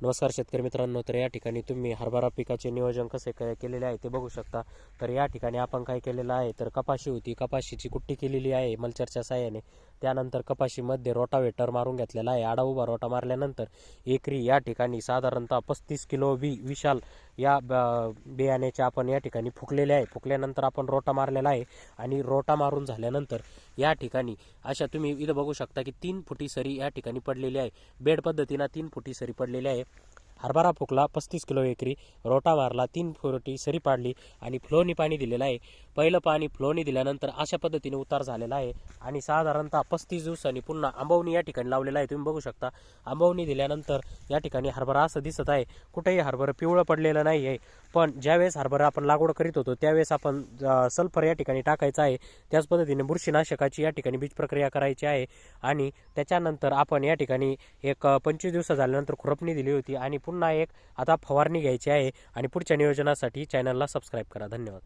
नमस्कार शेतकरी मित्रांनो तर या ठिकाणी तुम्ही हरभरा पिकाचे नियोजन कसे काय केलेले आहे ते बघू शकता. तर या ठिकाणी आपण काय केलेलं आहे तर कपाशी होती. कपाशीची कुट्टी केलेली आहे मल्चरच्या साह्याने. त्यानंतर कपाशीमध्ये रोटावेटर मारून घेतलेला आहे. आडा उभा रोटा मारल्यानंतर एकरी या ठिकाणी साधारणतः पस्तीस किलो बी विशाल या ब- बियाण्याचे आपण या ठिकाणी फुकलेले आहे. फुकल्यानंतर आपण रोटा मारलेला आहे आणि रोटा मारून झाल्यानंतर या ठिकाणी अशा तुम्ही इथं बघू शकता की तीन फुटी सरी या ठिकाणी पडलेली आहे. बेड पद्धतीनं तीन फुटी सरी पडलेली आहे. हरभरा फुकला पस्तीस किलो एकरी रोटा मारला तीन फुरटी सरी पाडली आणि फ्लोनी पाणी दिलेलं आहे. पहिलं पाणी फ्लोनी दिल्यानंतर अशा पद्धतीने उतार झालेला आहे आणि साधारणतः पस्तीस दिवसांनी पुन्हा आंबवणी या ठिकाणी लावलेला आहे. तुम्ही बघू शकता आंबवणी दिल्यानंतर या ठिकाणी हरभरा असं दिसत आहे. कुठेही हरभरा पिवळं पडलेलं नाही आहे पण ज्यावेळेस हरभरा आपण लागवड करीत होतो त्यावेळेस आपण सल्फर या ठिकाणी टाकायचं आहे. त्याच पद्धतीने बुरशीनाशकाची या ठिकाणी बीज प्रक्रिया करायची आहे आणि त्याच्यानंतर आपण या ठिकाणी एक पंचवीस दिवस झाल्यानंतर खुरपणी दिली होती आणि पुन्हा एक आता फवारणी घ्यायची आहे आणि पुढच्या नियोजनासाठी चॅनलला सबस्क्राईब करा. धन्यवाद.